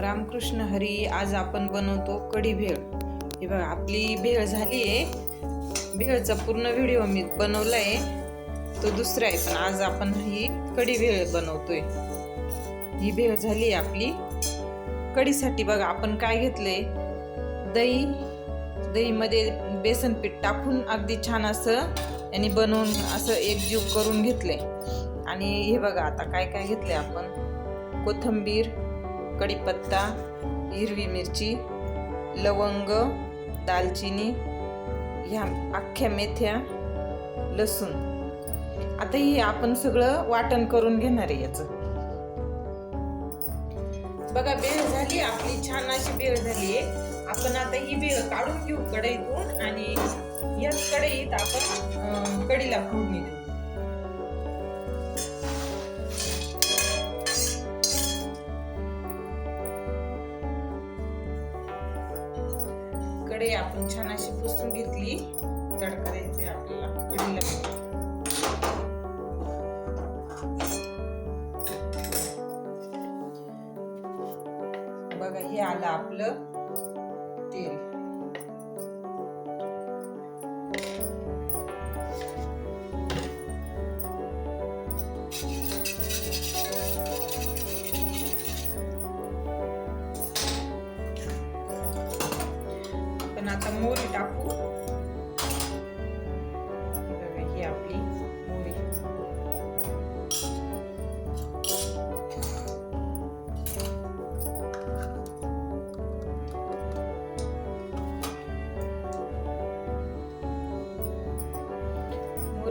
रामकृष्ण हरी आज आपण बनवतो कढी भेळ. हे बघा आपली भेळ झाली आहे. भेळचा पूर्ण व्हिडिओ मी बनवला आहे तो दुसरा आहे पण आज आपण ही कढी भेळ बनवतोय. ही भेळ झाली आहे आपली. कढीसाठी बघा आपण काय घेतलंय? दही. दहीमध्ये बेसन पीठ टाकून अगदी छान असं यांनी बनवून असं एकजीव करून घेतलंय. आणि हे बघा आता काय काय घेतलंय आपण? कोथंबीर. कढीपत्ता हिरवी मिरची लवंग दालचिनी ह्या अख्ख्या मेथ्या लसूण. आता हे आपण सगळं वाटण करून घेणार आहे याचं. बघा बेळ झाली आपली छान अशी बेळ झाली आहे. आपण आता ही बेळ काढून घेऊ कढईतून आणि याच कढईत आपण कढीला फोडणी देऊ. कढई आपण छान अशी पुसून घेतली. तडका द्यायचा आपल्याला. कढीला बघा हे आलं आपलं तेल.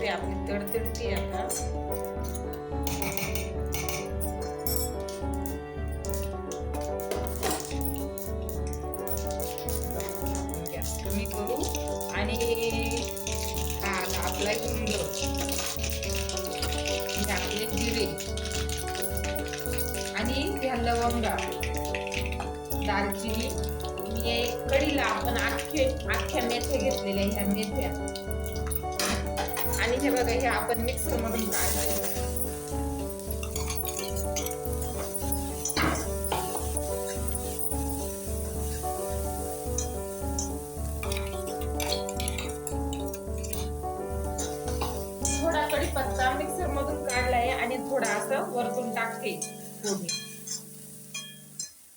मोरी आपली तडतडती आता. गॅस कमी करू. आणि हा आता आपला हिंग म्हणजे आपले जिरे आणि ह्या लवंगा. दालचिनी. कडीला आपण अख्खे आख्या मेथ्या घेतलेल्या ह्या मेथ्या. आणि हे बघा हे आपण मिक्सर मधून काढले थोडा कढीपत्ता मिक्सर मधून काढलाय आणि थोडा असं वरतून टाकते फोडणी.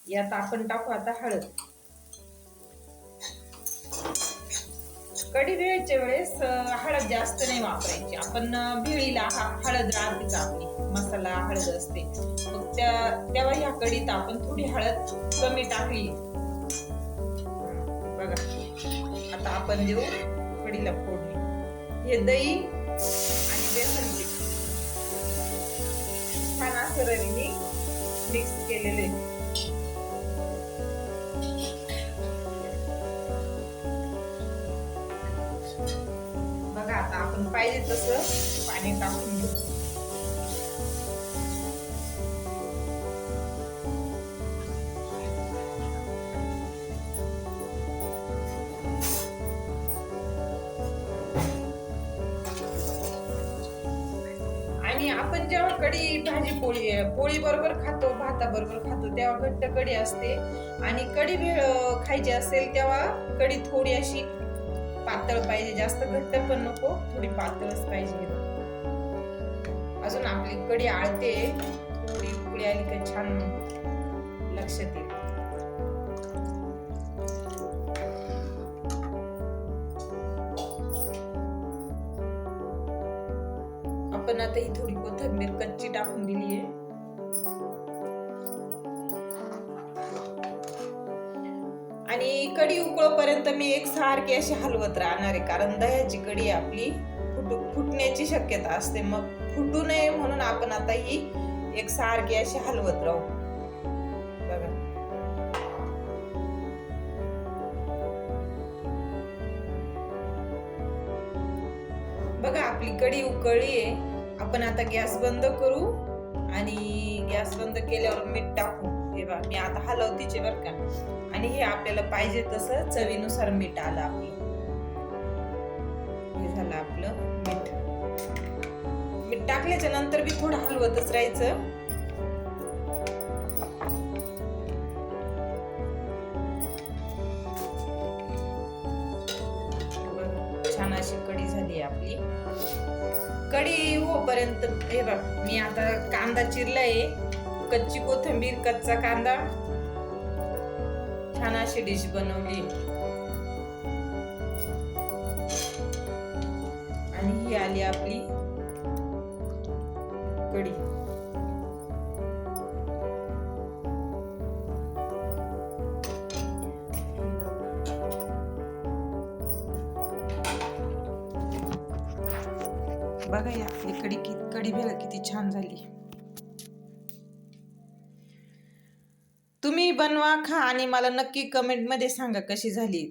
यात आपण टाकू आता हळद. कढी भेळीच्या वेळेस हळद जास्त नाही वापरायची. आपण अं, भेळीला हा- हळद राहतेच आपली मसाला हळद असते. मग त्या तेव्हा ह्या कढीत आपण थोडी हळद कमी टाकली. बघा. आता आपण देऊ कढीला फोडणी. हे दही आणि बेसन पीठ छान असं रवीने मिक्स केलेले. आहे पाहिजे तसं. पाणी टाकून घेऊ. आणि आपण जेव्हा कढी भाजी पोळी पोळी बरोबर खातो भाता बरोबर खातो तेव्हा घट्ट कढी असते. आणि कढी भेळ खायची असेल तेव्हा कढी थोडी अशी पातळ पाहिजे जास्त घट्ट पण नको थोडी पातळच पाहिजे. अजून आपली कडी आळते थोडी उकडी आली का छान लक्षात येईल आपण आता ही थोडी कोथिंबीर कच्ची टाकून दिली आहे आणि कढी उकळपर्यंत मी एक सारखी अशी हलवत राहणार आहे कारण दह्याची कढी आपली फुटू फुटण्याची शक्यता असते. मग फुटू नये म्हणून आपण आता ही एक सारखी अशी हलवत राहू. बघा. बघा आपली कढी उकळली आहे. आपण आता गॅस बंद करू आणि गॅस बंद केल्यावर मीठ टाकू. हे बा मी आता हलवतीचे बर का. आणि हे आपल्याला पाहिजे तसं चवीनुसार मीठ आलं आपलं. हे झालं आपलं मीठ. मीठ टाकल्याच्या नंतर बी थोडं हलवतच राहायचं. छान अशी कढी हो आपली. कढी हे बघ मी आता कांदा चिरलाय. कच्ची कोथिंबीर कच्चा कांदा. छान अशी डिश बनवली. आणि ही आली आपली कढी. बघा ही आपली कढी किती कढी भेळ किती छान झाली. बनवा खा आणि मला नक्की कमेंटमध्ये सांगा कशी झाली.